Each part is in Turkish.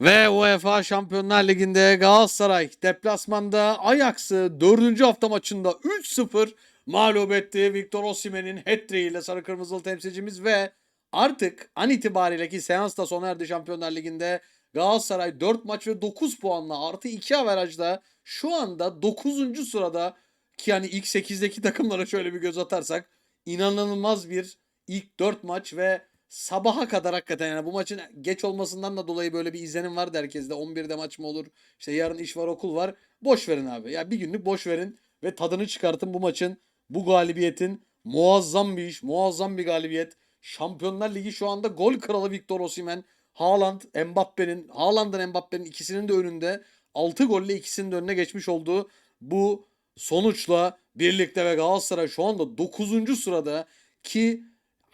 Ve UEFA Şampiyonlar Ligi'nde Galatasaray deplasmanda Ajax'ı 4. hafta maçında 3-0 mağlup etti. Victor Osimhen'in hat-trick ile sarı kırmızılı temsilcimiz ve artık an itibariyle ki seans da sona erdi Şampiyonlar Ligi'nde Galatasaray 4 maç ve 9 puanla artı 2 averajda şu anda 9. sırada ki yani ilk 8'deki takımlara şöyle bir göz atarsak inanılmaz bir ilk 4 maç ve sabaha kadar hakikaten yani bu maçın geç olmasından da dolayı böyle bir izlenim vardı herkeste. 11'de maç mı olur? İşte yarın iş var, okul var. Boş verin abi. Ya bir günlük boş verin ve tadını çıkartın bu maçın, bu galibiyetin. Muazzam bir iş, muazzam bir galibiyet. Şampiyonlar Ligi şu anda gol kralı Victor Osimhen. Haaland, Mbappe'nin, Haaland'ın Mbappe'nin ikisinin de önünde 6 golle ikisinin de önüne geçmiş olduğu bu sonuçla birlikte ve Galatasaray şu anda 9. sırada ki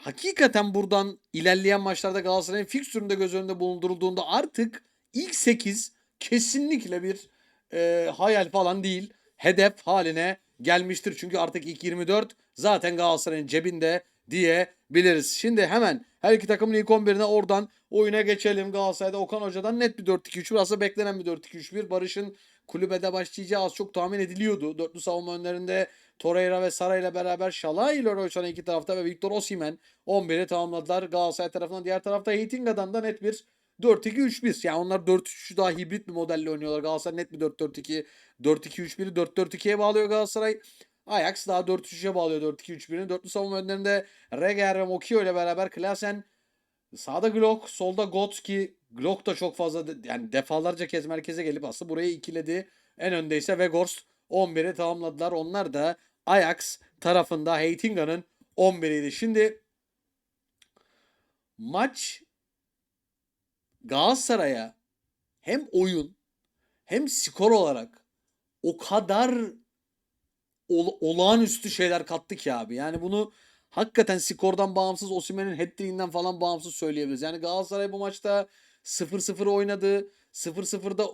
hakikaten buradan ilerleyen maçlarda Galatasaray'ın fikstüründe göz önünde bulundurulduğunda artık ilk 8 kesinlikle bir e, hayal falan değil. Hedef haline gelmiştir. Çünkü artık ilk 24 zaten Galatasaray'ın cebinde diyebiliriz. Şimdi hemen her iki takımın ilk 11'ine oradan oyuna geçelim. Galatasaray'da Okan Hoca'dan net bir 4-2-3-1 aslında beklenen bir 4-2-3-1. Barış'ın kulübede başlayacağı az çok tahmin ediliyordu. Dörtlü savunma önlerinde Torreira ve Sara ile beraber Şalay ile Royçan iki tarafta ve Victor Osimhen 11'i tamamladılar Galatasaray tarafından. Diğer tarafta Heitinga'dan da net bir 4-2-3-1. Yani onlar 4-3 daha hibrit bir modelle oynuyorlar. Galatasaray net bir 4-4-2. 4-2-3-1'i 4-4-2'ye bağlıyor Galatasaray. Ajax daha 4-3'e bağlıyor 4-2-3-1'ini. Dörtlü savunma önlerinde Reger ve Mokio ile beraber Klasen Sağda Glock, solda Got ki Glock da çok fazla yani defalarca kez merkeze gelip aslında burayı ikiledi. En önde ise Weghorst 11'i tamamladılar. Onlar da Ajax tarafında Heitinga'nın 11'iydi. Şimdi maç Galatasaray'a hem oyun hem skor olarak o kadar ol- olağanüstü şeyler kattı ki abi. Yani bunu hakikaten skordan bağımsız Osimhen'in hat-trick'inden falan bağımsız söyleyebiliriz. Yani Galatasaray bu maçta 0-0 oynadı. 0-0'da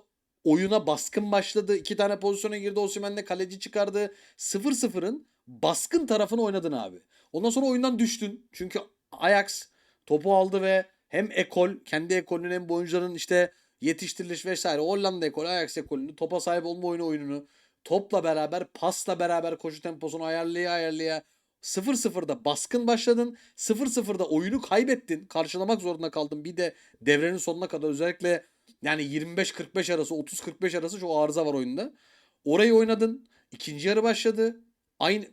oyuna baskın başladı. İki tane pozisyona girdi. Osimhen'le kaleci çıkardı. 0-0'ın baskın tarafını oynadın abi. Ondan sonra oyundan düştün. Çünkü Ajax topu aldı ve hem ekol, kendi ekolünün hem bu oyuncuların işte yetiştiriliş vesaire Hollanda ekolü, Ajax ekolünü, topa sahip olma oyunu oyununu topla beraber, pasla beraber koşu temposunu ayarlaya ayarlaya 0-0'da baskın başladın. 0-0'da oyunu kaybettin. Karşılamak zorunda kaldın. Bir de devrenin sonuna kadar özellikle yani 25-45 arası, 30-45 arası çok arıza var oyunda. Orayı oynadın. İkinci yarı başladı. Aynı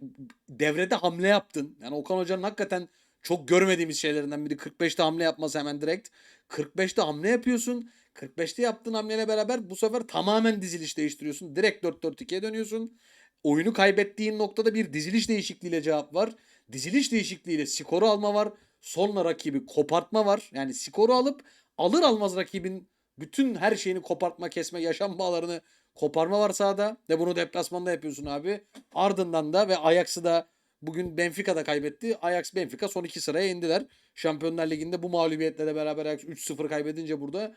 devrede hamle yaptın. Yani Okan Hoca'nın hakikaten çok görmediğimiz şeylerinden biri 45'te hamle yapması hemen direkt. 45'te hamle yapıyorsun. 45'te yaptığın hamleyle beraber bu sefer tamamen diziliş değiştiriyorsun. Direkt 4-4-2'ye dönüyorsun. Oyunu kaybettiğin noktada bir diziliş değişikliğiyle cevap var. Diziliş değişikliğiyle skoru alma var. Sonra rakibi kopartma var. Yani skoru alıp alır almaz rakibin bütün her şeyini kopartma, kesme, yaşam bağlarını koparma var sahada. Ve bunu deplasmanda yapıyorsun abi. Ardından da ve Ajax'ı da bugün Benfica'da kaybetti. Ajax Benfica son iki sıraya indiler. Şampiyonlar Ligi'nde bu mağlubiyetle de beraber Ajax 3-0 kaybedince burada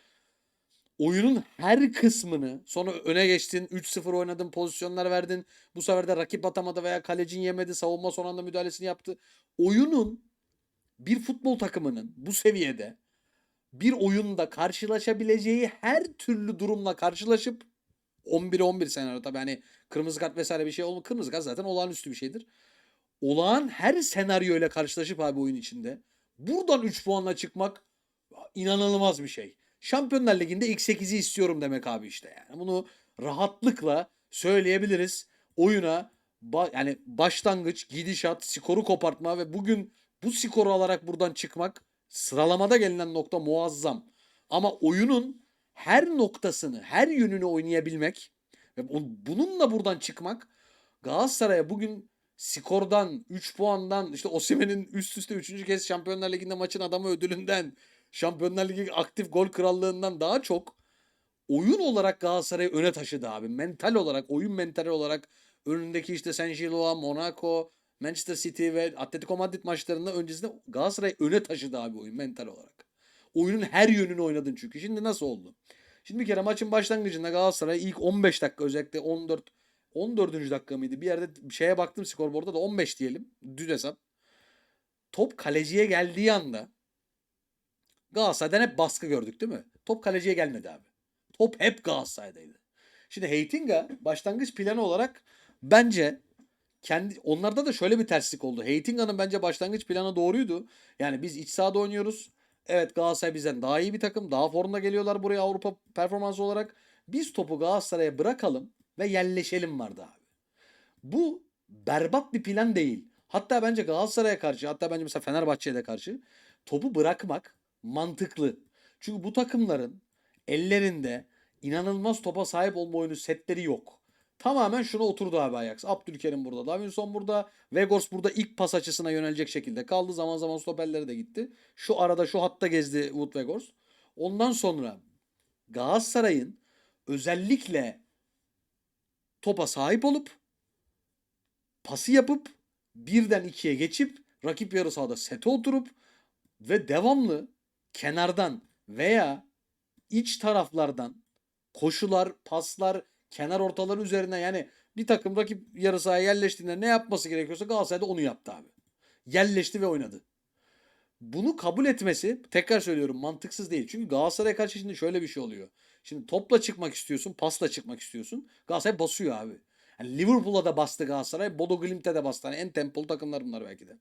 oyunun her kısmını sonra öne geçtin 3-0 oynadın pozisyonlar verdin bu sefer de rakip atamadı veya kalecin yemedi savunma son anda müdahalesini yaptı. Oyunun bir futbol takımının bu seviyede bir oyunda karşılaşabileceği her türlü durumla karşılaşıp 11'e 11 senaryo tabii hani kırmızı kart vesaire bir şey olma kırmızı kart zaten olağanüstü bir şeydir. Olağan her senaryo ile karşılaşıp abi oyun içinde buradan 3 puanla çıkmak inanılmaz bir şey. Şampiyonlar Ligi'nde ilk 8'i istiyorum demek abi işte yani. Bunu rahatlıkla söyleyebiliriz. Oyuna ba- yani başlangıç, gidişat, skoru kopartma ve bugün bu skoru alarak buradan çıkmak sıralamada gelinen nokta muazzam. Ama oyunun her noktasını, her yönünü oynayabilmek ve bu- bununla buradan çıkmak Galatasaray'a bugün skordan, 3 puandan, işte Osimhen'in üst üste 3. kez Şampiyonlar Ligi'nde maçın adamı ödülünden, Şampiyonlar Ligi aktif gol krallığından daha çok oyun olarak Galatasaray'ı öne taşıdı abi. Mental olarak, oyun mentali olarak önündeki işte Saint Gilloa, Monaco, Manchester City ve Atletico Madrid maçlarında öncesinde Galatasaray öne taşıdı abi oyun mental olarak. Oyunun her yönünü oynadın çünkü. Şimdi nasıl oldu? Şimdi bir kere maçın başlangıcında Galatasaray ilk 15 dakika özellikle 14 14. dakika mıydı? Bir yerde şeye baktım skorboarda da 15 diyelim. Düz hesap. Top kaleciye geldiği anda Galatasaray'dan hep baskı gördük değil mi? Top kaleciye gelmedi abi. Top hep Galatasaray'daydı. Şimdi Heitinga başlangıç planı olarak bence kendi onlarda da şöyle bir terslik oldu. Heitinga'nın bence başlangıç planı doğruydu. Yani biz iç sahada oynuyoruz. Evet Galatasaray bizden daha iyi bir takım. Daha formda geliyorlar buraya Avrupa performansı olarak. Biz topu Galatasaray'a bırakalım ve yerleşelim vardı abi. Bu berbat bir plan değil. Hatta bence Galatasaray'a karşı hatta bence mesela Fenerbahçe'ye de karşı topu bırakmak mantıklı. Çünkü bu takımların ellerinde inanılmaz topa sahip olma oyunu setleri yok. Tamamen şuna oturdu abi Ajax. Abdülkerim burada, Davinson burada, Vegors burada ilk pas açısına yönelecek şekilde kaldı. Zaman zaman stoperleri de gitti. Şu arada şu hatta gezdi Wood Vegors. Ondan sonra Galatasaray'ın özellikle topa sahip olup pası yapıp birden ikiye geçip rakip yarı sahada sete oturup ve devamlı kenardan veya iç taraflardan koşular, paslar, kenar ortaları üzerine yani bir takım rakip yarı sahaya yerleştiğinde ne yapması gerekiyorsa Galatasaray'da onu yaptı abi. Yerleşti ve oynadı. Bunu kabul etmesi tekrar söylüyorum mantıksız değil. Çünkü Galatasaray'a karşı şimdi şöyle bir şey oluyor. Şimdi topla çıkmak istiyorsun, pasla çıkmak istiyorsun. Galatasaray basıyor abi. Yani Liverpool'a da bastı Galatasaray. Bodo Glimt'e de bastı. Yani en tempolu takımlar bunlar belki de.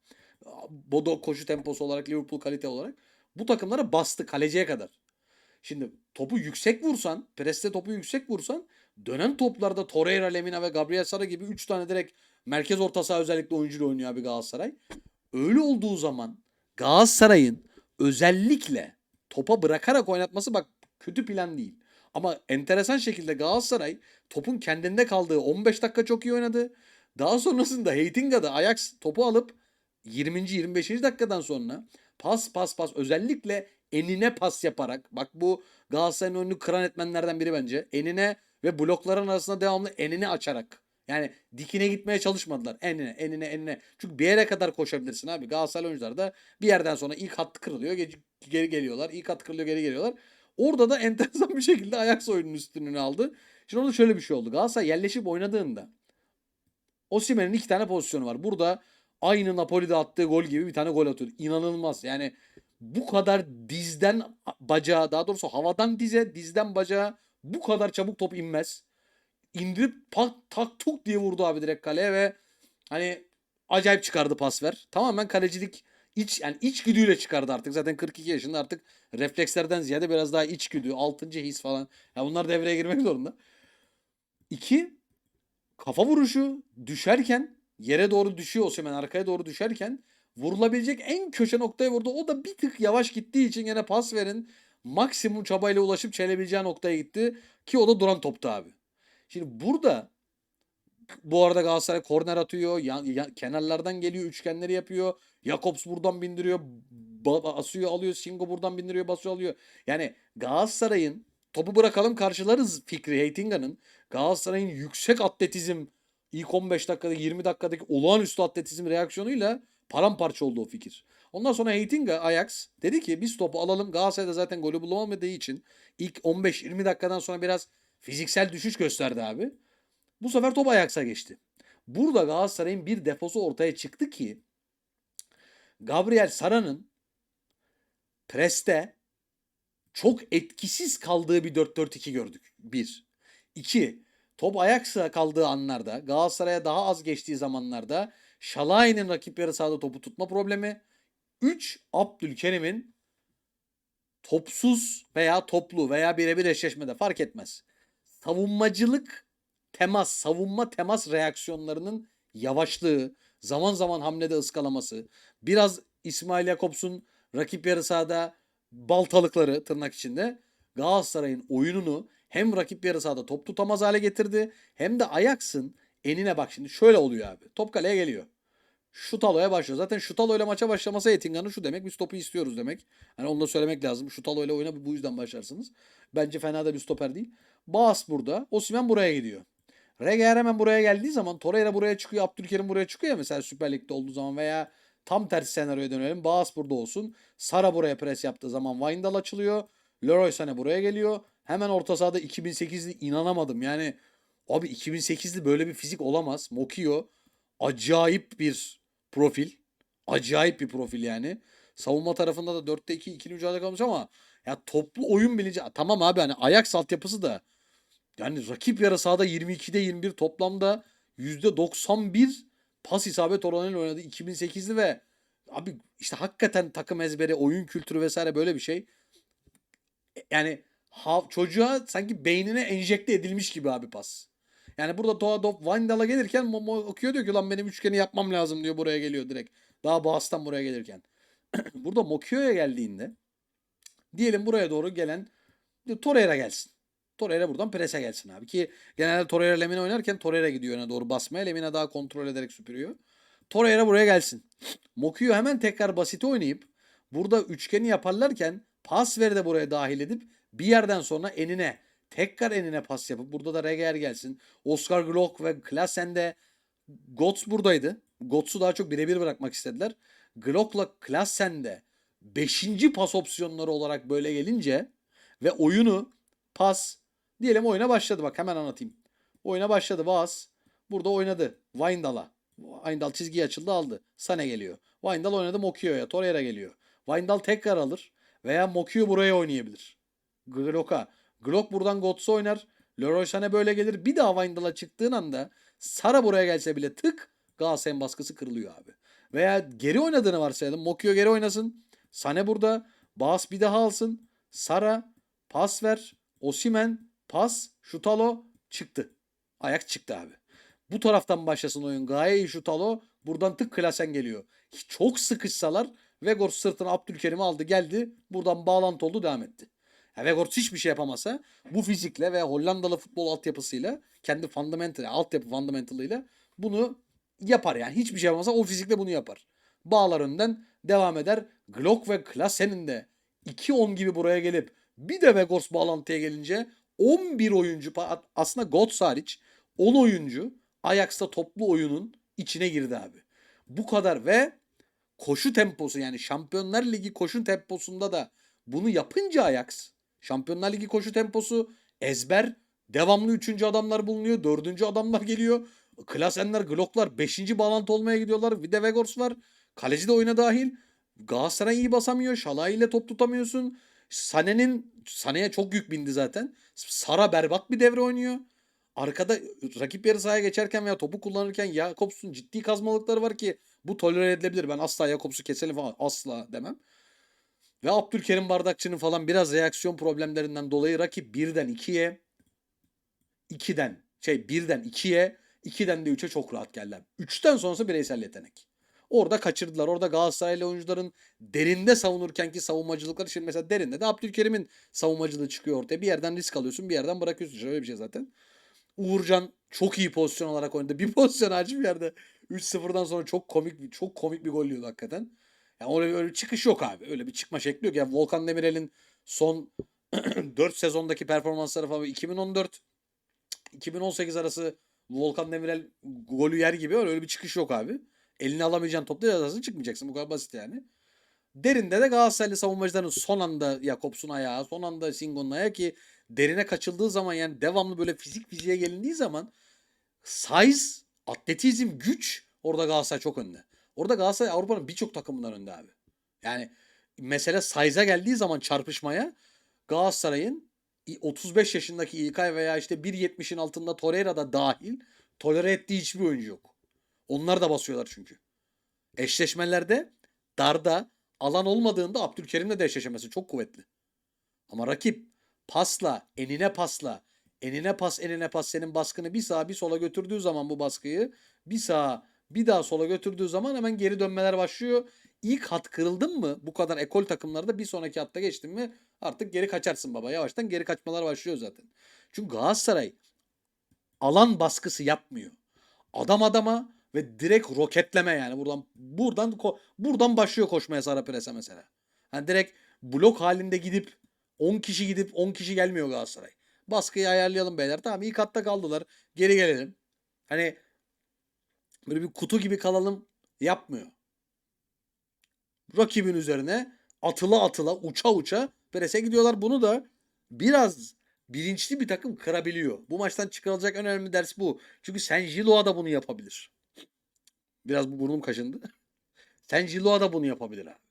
Bodo koşu temposu olarak, Liverpool kalite olarak. Bu takımlara bastı kaleciye kadar. Şimdi topu yüksek vursan, preste topu yüksek vursan dönen toplarda Torreira, Lemina ve Gabriel Sara gibi 3 tane direkt merkez orta saha özellikle oyuncuyla oynuyor abi Galatasaray. Öyle olduğu zaman Galatasaray'ın özellikle topa bırakarak oynatması bak kötü plan değil. Ama enteresan şekilde Galatasaray topun kendinde kaldığı 15 dakika çok iyi oynadı. Daha sonrasında Heitinga'da Ajax topu alıp 20. 25. dakikadan sonra pas pas pas özellikle enine pas yaparak bak bu Galatasaray'ın oyunu kıran etmenlerden biri bence. Enine ve blokların arasında devamlı enini açarak. Yani dikine gitmeye çalışmadılar. Enine, enine, enine. Çünkü bir yere kadar koşabilirsin abi. Galatasaray oyuncular da bir yerden sonra ilk hat kırılıyor. Geri, geliyorlar. İlk hat kırılıyor, geri geliyorlar. Orada da enteresan bir şekilde Ajax oyunun üstünlüğünü aldı. Şimdi orada şöyle bir şey oldu. Galatasaray yerleşip oynadığında Osimhen'in iki tane pozisyonu var. Burada aynı Napoli'de attığı gol gibi bir tane gol atıyor. İnanılmaz. Yani bu kadar dizden bacağa daha doğrusu havadan dize dizden bacağa bu kadar çabuk top inmez. İndirip pak tak tuk diye vurdu abi direkt kaleye ve hani acayip çıkardı pas ver. Tamamen kalecilik iç yani içgüdüyle çıkardı artık. Zaten 42 yaşında artık reflekslerden ziyade biraz daha içgüdü, 6. his falan. Ya bunlar devreye girmek zorunda. İki, kafa vuruşu düşerken yere doğru düşüyor Osimhen arkaya doğru düşerken vurulabilecek en köşe noktaya vurdu. O da bir tık yavaş gittiği için yine pas verin. Maksimum çabayla ulaşıp çelebileceği noktaya gitti. Ki o da duran toptu abi. Şimdi burada bu arada Galatasaray korner atıyor. Yan, yan- kenarlardan geliyor. Üçgenleri yapıyor. Jakobs buradan bindiriyor. ba- Asıyor alıyor. Singo buradan bindiriyor. Basıyor alıyor. Yani Galatasaray'ın topu bırakalım karşılarız fikri Heitinga'nın. Galatasaray'ın yüksek atletizm ilk 15 dakikada 20 dakikadaki olağanüstü atletizm reaksiyonuyla paramparça oldu o fikir. Ondan sonra Heitinga Ajax dedi ki biz topu alalım. Galatasaray'da zaten golü bulamadığı için ilk 15-20 dakikadan sonra biraz fiziksel düşüş gösterdi abi. Bu sefer top Ajax'a geçti. Burada Galatasaray'ın bir defosu ortaya çıktı ki Gabriel Sara'nın preste çok etkisiz kaldığı bir 4-4-2 gördük. Bir. İki. Top Ajax'a kaldığı anlarda Galatasaray'a daha az geçtiği zamanlarda Şalay'ın rakip yarı sahada topu tutma problemi. 3. Abdülkerim'in topsuz veya toplu veya birebir eşleşmede fark etmez. Savunmacılık temas, savunma temas reaksiyonlarının yavaşlığı, zaman zaman hamlede ıskalaması, biraz İsmail Jakobs'un rakip yarı sahada baltalıkları tırnak içinde Galatasaray'ın oyununu hem rakip yarı sahada top tutamaz hale getirdi hem de Ajax'ın enine bak şimdi şöyle oluyor abi. Top kaleye geliyor. Şutalo'ya başlıyor. Zaten Şutalo ile maça başlaması Etinga'nın şu demek biz topu istiyoruz demek. Hani onu da söylemek lazım. Şutalo ile oyuna bu yüzden başlarsınız. Bence fena da bir stoper değil. Baas burada. Osimhen buraya gidiyor. Regeer hemen buraya geldiği zaman Torreira buraya çıkıyor. Abdülkerim buraya çıkıyor mesela Süper Lig'de olduğu zaman veya tam tersi senaryoya dönelim. Baas burada olsun. Sara buraya pres yaptığı zaman Windal açılıyor. Leroy Sané buraya geliyor. Hemen orta sahada 2008'li inanamadım. Yani abi 2008'li böyle bir fizik olamaz. Mokio acayip bir profil. Acayip bir profil yani. Savunma tarafında da 4'te 2 ikili mücadele kalmış ama Ya toplu oyun bilinci tamam abi hani Ajax altyapısı da yani rakip yarı sahada 22'de 21 toplamda %91 pas isabet oranıyla oynadı 2008'li ve abi işte hakikaten takım ezberi, oyun kültürü vesaire böyle bir şey. E, Yani ha- çocuğa sanki beynine enjekte edilmiş gibi abi pas. Yani burada Doğa Dop Windal'a gelirken Momo okuyor diyor ki lan benim üçgeni yapmam lazım diyor buraya geliyor direkt. Daha Boğaz'dan buraya gelirken. burada Mokio'ya geldiğinde diyelim buraya doğru gelen Torreira gelsin. Torreira buradan prese gelsin abi ki genelde Torreira Lemina oynarken Torreira gidiyor öne doğru basmaya. Lemina daha kontrol ederek süpürüyor. Torreira buraya gelsin. Mokio hemen tekrar basit oynayıp burada üçgeni yaparlarken pas veri de buraya dahil edip bir yerden sonra enine tekrar enine pas yapıp burada da Reger gelsin. Oscar Glock ve Klassen de Götz buradaydı. Götz'u daha çok birebir bırakmak istediler. Glock'la Klassen de 5. pas opsiyonları olarak böyle gelince ve oyunu pas diyelim oyuna başladı bak hemen anlatayım. Oyuna başladı Vaz. Burada oynadı. Windal'a. Windal çizgiyi açıldı aldı. Sane geliyor. Windal oynadı Mokio'ya. Torreira geliyor. Windal tekrar alır. Veya Mokio buraya oynayabilir. Glock'a. Glock buradan Götze oynar. Leroy Sané böyle gelir. Bir daha Windal'a çıktığın anda Sara buraya gelse bile tık Galatasaray'ın baskısı kırılıyor abi. Veya geri oynadığını varsayalım. Mokio geri oynasın. Sane burada. Bas bir daha alsın. Sara pas ver. Osimen pas. Şutalo çıktı. Ayak çıktı abi. Bu taraftan başlasın oyun. Gayet iyi Şutalo. Buradan tık klasen geliyor. Çok sıkışsalar Vegors sırtına Abdülkerim'i aldı geldi. Buradan bağlantı oldu devam etti. Vegors hiçbir şey yapamasa bu fizikle ve Hollandalı futbol altyapısıyla kendi fundamental, altyapı fundamentalıyla bunu yapar yani. Hiçbir şey yapamasa o fizikle bunu yapar. Bağlar önden devam eder. Glock ve Klassen'in de 2-10 gibi buraya gelip bir de Vegors bağlantıya gelince 11 oyuncu aslında Götze hariç 10 oyuncu Ajax'ta toplu oyunun içine girdi abi. Bu kadar ve koşu temposu yani Şampiyonlar Ligi koşu temposunda da bunu yapınca Ajax Şampiyonlar Ligi koşu temposu ezber devamlı 3. adamlar bulunuyor. 4. adamlar geliyor. Klasenler, Glock'lar 5. bağlantı olmaya gidiyorlar. Bir Vegors var. Kaleci de oyuna dahil. Galatasaray iyi basamıyor. Şalay ile top tutamıyorsun. Sane'nin Sane'ye çok yük bindi zaten. Sara berbat bir devre oynuyor. Arkada rakip yarı sahaya geçerken veya topu kullanırken Jakobs'un ciddi kazmalıkları var ki bu tolere edilebilir. Ben asla Jakobs'u keselim falan asla demem. Ve Abdülkerim Bardakçı'nın falan biraz reaksiyon problemlerinden dolayı rakip birden 2'ye 2'den şey 1'den 2'ye 2'den de 3'e çok rahat geldiler. 3'ten sonrası bireysel yetenek. Orada kaçırdılar. Orada Galatasaraylı oyuncuların derinde savunurken ki savunmacılıkları şimdi mesela derinde de Abdülkerim'in savunmacılığı çıkıyor ortaya. Bir yerden risk alıyorsun, bir yerden bırakıyorsun. Şöyle bir şey zaten. Uğurcan çok iyi pozisyon olarak oynadı. Bir pozisyon hariç bir yerde 3-0'dan sonra çok komik çok komik bir gol yiyordu hakikaten. Yani öyle, öyle çıkış yok abi. Öyle bir çıkma şekli yok. Yani Volkan Demirel'in son 4 sezondaki performansları falan 2014 2018 arası Volkan Demirel golü yer gibi öyle bir çıkış yok abi. Elini alamayacağın topla cezasını çıkmayacaksın. Bu kadar basit yani. Derinde de Galatasaraylı savunmacıların son anda Jakobs'un ayağı, son anda Singo'nun ayağı ki derine kaçıldığı zaman yani devamlı böyle fizik fiziğe gelindiği zaman size, atletizm, güç orada Galatasaray çok önde. Orada Galatasaray Avrupa'nın birçok takımından önde abi. Yani mesele size'a geldiği zaman çarpışmaya Galatasaray'ın 35 yaşındaki İlkay veya işte 1.70'in altında Torreira da dahil tolere ettiği hiçbir oyuncu yok. Onlar da basıyorlar çünkü. Eşleşmelerde darda alan olmadığında Abdülkerim'le de eşleşemesi çok kuvvetli. Ama rakip pasla, enine pasla, enine pas, enine pas senin baskını bir sağa bir sola götürdüğü zaman bu baskıyı bir sağa bir daha sola götürdüğü zaman hemen geri dönmeler başlıyor. İlk hat kırıldın mı bu kadar ekol takımlarda bir sonraki hatta geçtin mi artık geri kaçarsın baba. Yavaştan geri kaçmalar başlıyor zaten. Çünkü Galatasaray alan baskısı yapmıyor. Adam adama ve direkt roketleme yani buradan buradan buradan başlıyor koşmaya Sara Pres'e mesela. Yani direkt blok halinde gidip 10 kişi gidip 10 kişi gelmiyor Galatasaray. Baskıyı ayarlayalım beyler. Tamam ilk hatta kaldılar. Geri gelelim. Hani böyle bir kutu gibi kalalım yapmıyor. Rakibin üzerine atıla atıla uça uça prese gidiyorlar. Bunu da biraz bilinçli bir takım kırabiliyor. Bu maçtan çıkarılacak en önemli ders bu. Çünkü Sen Jiloa da bunu yapabilir. Biraz bu burnum kaşındı. Sen Jiloa da bunu yapabilir abi.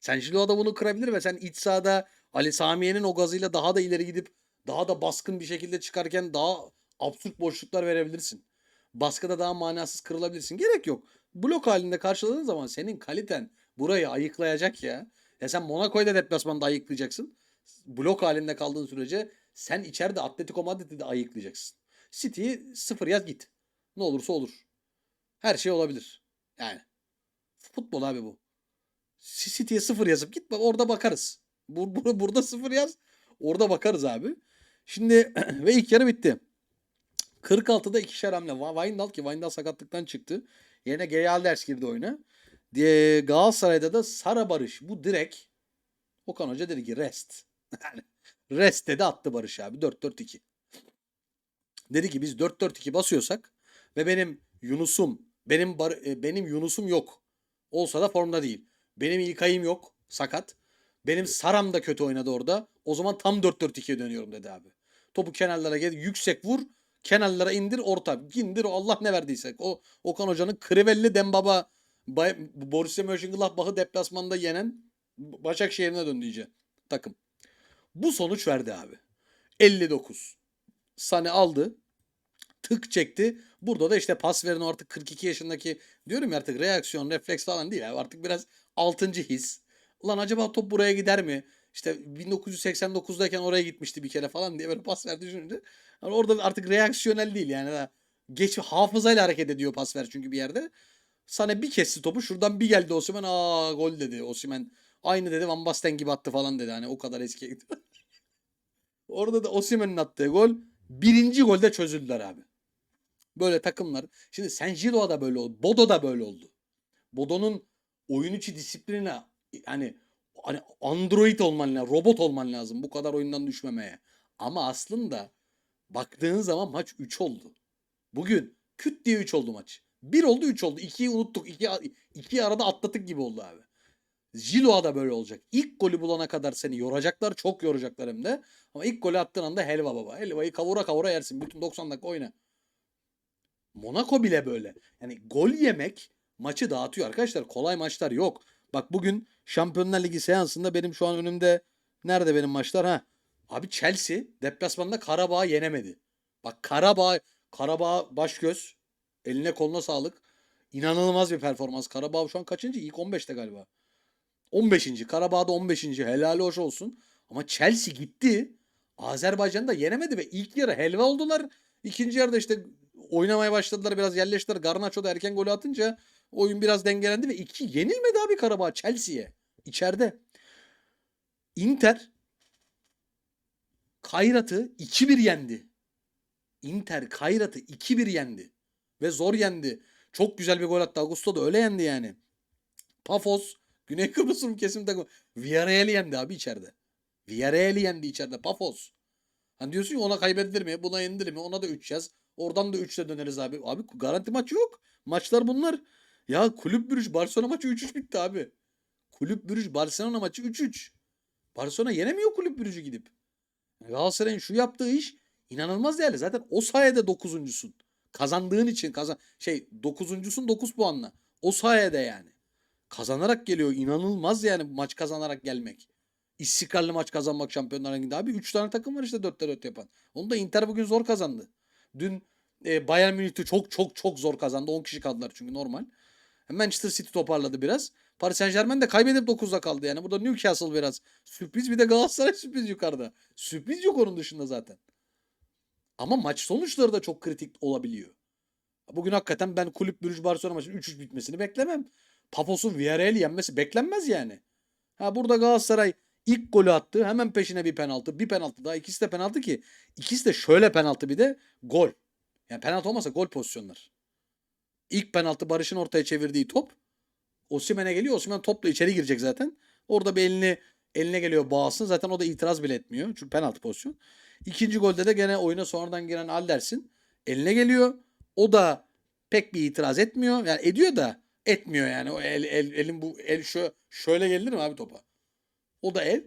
Sen Jiloa da bunu kırabilir ve sen iç sahada Ali Samiye'nin o gazıyla daha da ileri gidip daha da baskın bir şekilde çıkarken daha absürt boşluklar verebilirsin. Baskıda daha manasız kırılabilirsin. Gerek yok. Blok halinde karşıladığın zaman senin kaliten burayı ayıklayacak ya. Ya sen Monaco'yu da deplasmanda ayıklayacaksın. Blok halinde kaldığın sürece sen içeride Atletico Madrid'i de ayıklayacaksın. City'yi sıfır yaz git. Ne olursa olur. Her şey olabilir. Yani. Futbol abi bu. City'ye sıfır yazıp git orada bakarız. Bur bur- burada sıfır yaz. Orada bakarız abi. Şimdi ve ilk yarı bitti. 46'da ikişer hamle. Wijndal ki Wijndal sakatlıktan çıktı. Yerine Geyalders girdi oyuna. Diye Galatasaray'da da Sara Barış. Bu direkt Okan Hoca dedi ki rest. Rest dedi attı Barış abi. 4-4-2. Dedi ki biz 4-4-2 basıyorsak ve benim Yunus'um benim bar, e, benim Yunus'um yok. Olsa da formda değil. Benim İlkay'ım yok. Sakat. Benim Saram da kötü oynadı orada. O zaman tam 4-4-2'ye dönüyorum dedi abi. Topu kenarlara gel, yüksek vur, kenarlara indir, orta. İndir Allah ne verdiyse. O Okan Hoca'nın Krivelli Dembaba Borussia Mönchengladbach'ı deplasmanda yenen Başakşehir'ine döndü iyice takım. Bu sonuç verdi abi. 59. Sane aldı. Tık çekti. Burada da işte pas veren o artık 42 yaşındaki diyorum ya artık reaksiyon, refleks falan değil. Abi. Artık biraz 6. his. Ulan acaba top buraya gider mi? İşte 1989'dayken oraya gitmişti bir kere falan diye böyle pas verdi düşününce. Yani orada artık reaksiyonel değil yani. Geç hafızayla hareket ediyor pas ver çünkü bir yerde. Sana bir kesti topu şuradan bir geldi Osimhen aa gol dedi Osimhen. Aynı dedi Van Basten gibi attı falan dedi hani o kadar gitti. Orada da Osimhen'in attığı gol birinci golde çözüldüler abi. Böyle takımlar. Şimdi San Gilo da böyle oldu. Bodo da böyle oldu. Bodo'nun oyun içi disiplinine hani hani android olman lazım, robot olman lazım bu kadar oyundan düşmemeye. Ama aslında baktığın zaman maç 3 oldu. Bugün küt diye 3 oldu maç. 1 oldu 3 oldu. 2'yi unuttuk. 2 2 arada atlatık gibi oldu abi. Jilo'a da böyle olacak. İlk golü bulana kadar seni yoracaklar. Çok yoracaklar hem de. Ama ilk golü attığın anda helva baba. Helvayı kavura kavura yersin. Bütün 90 dakika oyna. Monaco bile böyle. Yani gol yemek maçı dağıtıyor arkadaşlar. Kolay maçlar yok. Bak bugün Şampiyonlar Ligi seansında benim şu an önümde nerede benim maçlar ha? Abi Chelsea deplasmanda Karabağ'ı yenemedi. Bak Karabağ Karabağ baş göz. Eline koluna sağlık. İnanılmaz bir performans. Karabağ şu an kaçıncı? İlk 15'te galiba. 15. Karabağ'da 15. Helali hoş olsun. Ama Chelsea gitti. Azerbaycan'ı da yenemedi ve ilk yarı helva oldular. İkinci yarıda işte oynamaya başladılar. Biraz yerleştiler. Garnacho da erken golü atınca oyun biraz dengelendi ve iki yenilmedi abi Karabağ Chelsea'ye. İçeride. Inter Kayrat'ı 2-1 yendi. Inter Kayrat'ı 2-1 yendi. Ve zor yendi. Çok güzel bir gol attı. Augusto da öyle yendi yani. Pafos Güney Kıbrıs Rum kesim takımı. Villarreal'i yendi abi içeride. Villarreal'i yendi içeride. Pafos. Hani diyorsun ya ona kaybedilir mi? Buna yenilir mi? Ona da 3 yaz. Oradan da 3'le döneriz abi. Abi garanti maç yok. Maçlar bunlar. Ya kulüp bürüş Barcelona maçı 3-3 bitti abi. Kulüp bürüş Barcelona maçı 3-3. Barcelona yenemiyor kulüp bürücü gidip. Galatasaray'ın şu yaptığı iş inanılmaz değerli. Zaten o sayede 9'uncusun. Kazandığın için kazan şey 9'uncusun 9 puanla. O sayede yani. Kazanarak geliyor. İnanılmaz yani maç kazanarak gelmek. İstikrarlı maç kazanmak Şampiyonlar Ligi'nde. Abi 3 tane takım var işte 4'te 4 yapan. Onu da Inter bugün zor kazandı. Dün e, Bayern Münih'te çok çok çok zor kazandı. 10 kişi kaldılar çünkü normal. Manchester City toparladı biraz. Paris Saint Germain de kaybedip 9'da kaldı yani. Burada Newcastle biraz sürpriz bir de Galatasaray sürpriz yukarıda. Sürpriz yok onun dışında zaten. Ama maç sonuçları da çok kritik olabiliyor. Bugün hakikaten ben kulüp Brüj Barcelona maçının 3-3 bitmesini beklemem. Papos'un Villarreal'i yenmesi beklenmez yani. Ha burada Galatasaray ilk golü attı. Hemen peşine bir penaltı. Bir penaltı daha. ikisi de penaltı ki. İkisi de şöyle penaltı bir de gol. Yani penaltı olmasa gol pozisyonlar. İlk penaltı Barış'ın ortaya çevirdiği top. Osimhen'e geliyor. Osimhen topla içeri girecek zaten. Orada bir elini eline geliyor bağısın. Zaten o da itiraz bile etmiyor. Çünkü penaltı pozisyon. İkinci golde de gene oyuna sonradan giren Alders'in eline geliyor. O da pek bir itiraz etmiyor. Yani ediyor da etmiyor yani. O el, el elin bu el şö şöyle gelir mi abi topa? O da el.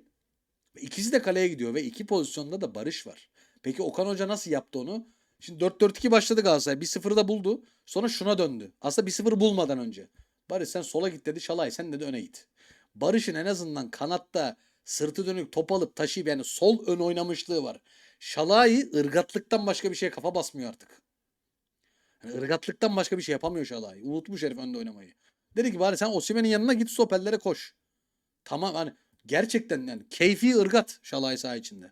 İkisi de kaleye gidiyor ve iki pozisyonda da Barış var. Peki Okan Hoca nasıl yaptı onu? Şimdi 4-4-2 başladı Galatasaray. 1-0'ı da buldu. Sonra şuna döndü. Aslında 1-0 bulmadan önce. Barış sen sola git dedi. Şalay sen dedi öne git. Barış'ın en azından kanatta Sırtı dönük top alıp taşıyıp yani sol ön oynamışlığı var. Şalai ırgatlıktan başka bir şeye kafa basmıyor artık. Yani ırgatlıktan başka bir şey yapamıyor Şalai. Unutmuş herif önde oynamayı. Dedi ki bari sen Osimhen'in yanına git stoperlere koş. Tamam hani gerçekten yani keyfi ırgat Şalai saha içinde.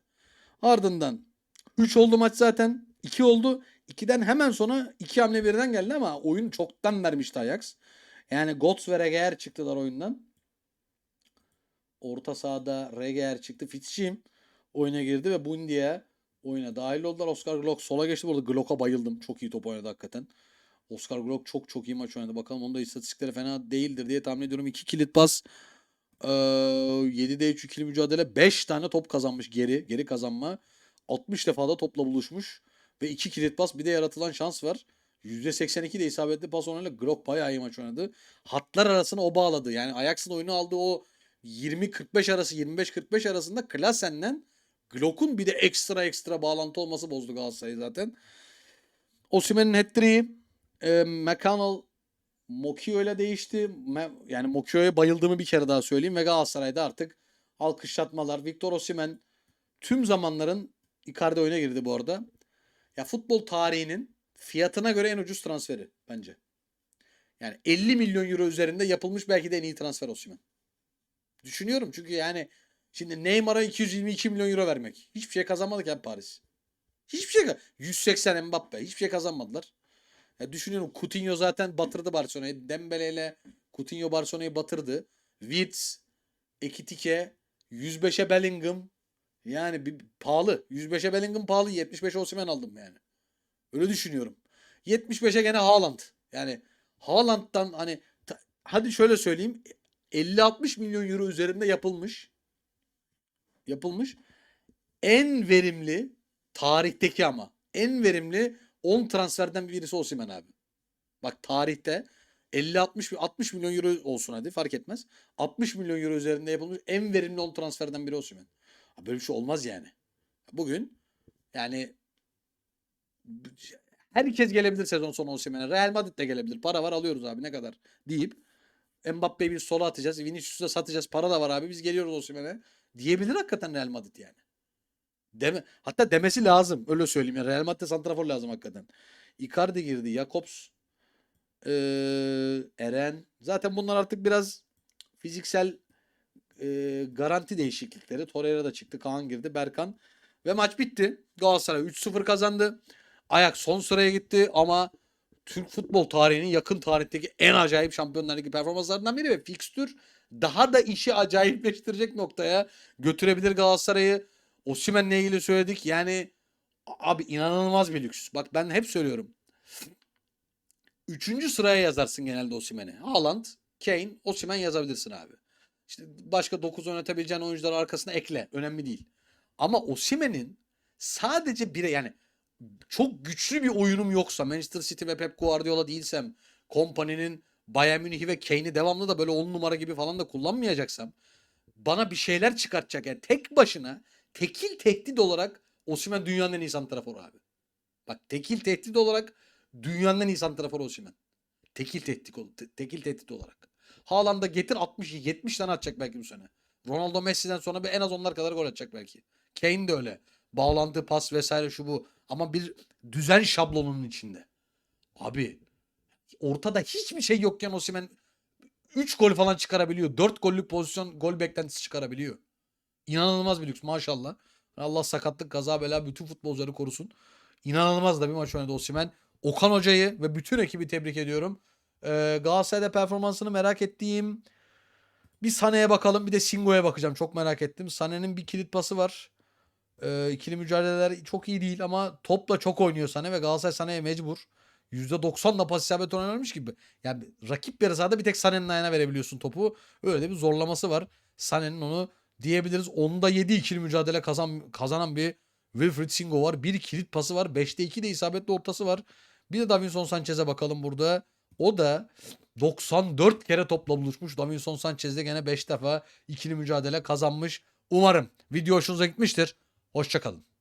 Ardından 3 oldu maç zaten. 2 oldu. 2'den hemen sonra 2 hamle birden geldi ama oyun çoktan vermişti Ajax. Yani Götze ve Regeer çıktılar oyundan. Orta sahada Regeer çıktı. Fitzçiğim oyuna girdi ve Bundia oyuna dahil oldular. Oscar Glock sola geçti. Bu arada Glock'a bayıldım. Çok iyi top oynadı hakikaten. Oscar Glock çok çok iyi maç oynadı. Bakalım onun da istatistikleri fena değildir diye tahmin ediyorum. 2 kilit pas. Ee, 7'de 3 ikili mücadele. 5 tane top kazanmış geri. Geri kazanma. 60 defa da topla buluşmuş. Ve 2 kilit pas bir de yaratılan şans var. %82 de isabetli pas oranıyla Glock bayağı iyi maç oynadı. Hatlar arasına o bağladı. Yani Ajax'ın oyunu aldığı o 20-45 arası 25-45 arasında Klasen'le Glock'un bir de ekstra ekstra bağlantı olması bozdu Galatasaray'ı zaten. Osimhen'in hat-trick'i e, McConnell Mokio ile değişti. Yani Mokio'ya bayıldığımı bir kere daha söyleyeyim ve Galatasaray'da artık alkışlatmalar. Victor Osimhen tüm zamanların Icardi oyuna girdi bu arada. Ya futbol tarihinin fiyatına göre en ucuz transferi bence. Yani 50 milyon euro üzerinde yapılmış belki de en iyi transfer Osimhen. Düşünüyorum çünkü yani şimdi Neymar'a 222 milyon euro vermek. Hiçbir şey kazanmadık ya Paris. Hiçbir şey. ka- 180 Mbappe. Hiçbir şey kazanmadılar. Ya düşünüyorum Coutinho zaten batırdı Barcelona'yı. Dembele ile Coutinho Barcelona'yı batırdı. Wirtz, Ekitike, 105'e Bellingham. Yani bir, pahalı. 105'e Bellingham pahalı. 75'e Osimhen aldım yani. Öyle düşünüyorum. 75'e gene Haaland. Yani Haaland'dan hani ta- hadi şöyle söyleyeyim. 50-60 milyon euro üzerinde yapılmış. Yapılmış. En verimli tarihteki ama en verimli 10 transferden birisi Osimhen abi. Bak tarihte 50-60 60 milyon euro olsun hadi fark etmez. 60 milyon euro üzerinde yapılmış en verimli 10 transferden biri Osimhen. Böyle bir şey olmaz yani. Bugün yani herkes gelebilir sezon sonu Osimhen'e. Real Madrid de gelebilir. Para var alıyoruz abi ne kadar deyip Mbappe'yi bir sola atacağız. Vinicius'u da satacağız. Para da var abi. Biz geliyoruz Osimhen'e. Diyebilir hakikaten Real Madrid yani. Deme, hatta demesi lazım. Öyle söyleyeyim. Yani Real Madrid'de santrafor lazım hakikaten. Icardi girdi. Jakobs. eee, Eren. Zaten bunlar artık biraz fiziksel eee, garanti değişiklikleri. Torreira da çıktı. Kaan girdi. Berkan. Ve maç bitti. Galatasaray 3-0 kazandı. Ayak son sıraya gitti ama Türk futbol tarihinin yakın tarihteki en acayip Şampiyonlar Ligi performanslarından biri ve fikstür daha da işi acayipleştirecek noktaya götürebilir Galatasaray'ı. Osimhen'le ilgili söyledik. Yani abi inanılmaz bir lüks. Bak ben hep söylüyorum. Üçüncü sıraya yazarsın genelde Osimhen'i. Haaland, Kane, Osimhen yazabilirsin abi. İşte başka 9 oynatabileceğin oyuncuları arkasına ekle. Önemli değil. Ama Osimhen'in sadece bire yani çok güçlü bir oyunum yoksa Manchester City ve Pep Guardiola değilsem Kompany'nin Bayern Münih'i ve Kane'i devamlı da böyle 10 numara gibi falan da kullanmayacaksam bana bir şeyler çıkartacak. Yani tek başına tekil tehdit olarak Osimhen dünyanın en iyi santraforu abi. Bak tekil tehdit olarak dünyanın en iyi santraforu Osimhen. Tekil tehdit, tekil tehdit olarak. Haaland'a getir 60 70 tane atacak belki bu sene. Ronaldo Messi'den sonra bir en az onlar kadar gol atacak belki. Kane de öyle. Bağlantı, pas vesaire şu bu. Ama bir düzen şablonunun içinde. Abi ortada hiçbir şey yokken Osimhen 3 gol falan çıkarabiliyor. 4 gollük pozisyon gol beklentisi çıkarabiliyor. İnanılmaz bir lüks maşallah. Allah sakatlık, kaza, bela bütün futbolcuları korusun. İnanılmaz da bir maç oynadı Osimhen. Okan Hoca'yı ve bütün ekibi tebrik ediyorum. Ee, Galatasaray'da performansını merak ettiğim bir Sané'ye bakalım bir de Singo'ya bakacağım. Çok merak ettim. Sané'nin bir kilit pası var. Ee, ikili mücadeleler çok iyi değil ama topla çok oynuyor Sané ve Galatasaray Sané'ye mecbur. %90'la pas isabet vermiş gibi. Yani rakip yarı sahada bir tek Sané'nin ayağına verebiliyorsun topu. Öyle bir zorlaması var. Sané'nin onu diyebiliriz. Onda 7 ikili mücadele kazan, kazanan bir Wilfried Singo var. Bir kilit pası var. 5'te 2 de isabetli ortası var. Bir de Davinson Sanchez'e bakalım burada. O da 94 kere topla buluşmuş. Davinson Sanchez de gene 5 defa ikili mücadele kazanmış. Umarım video hoşunuza gitmiştir. Hoşçakalın.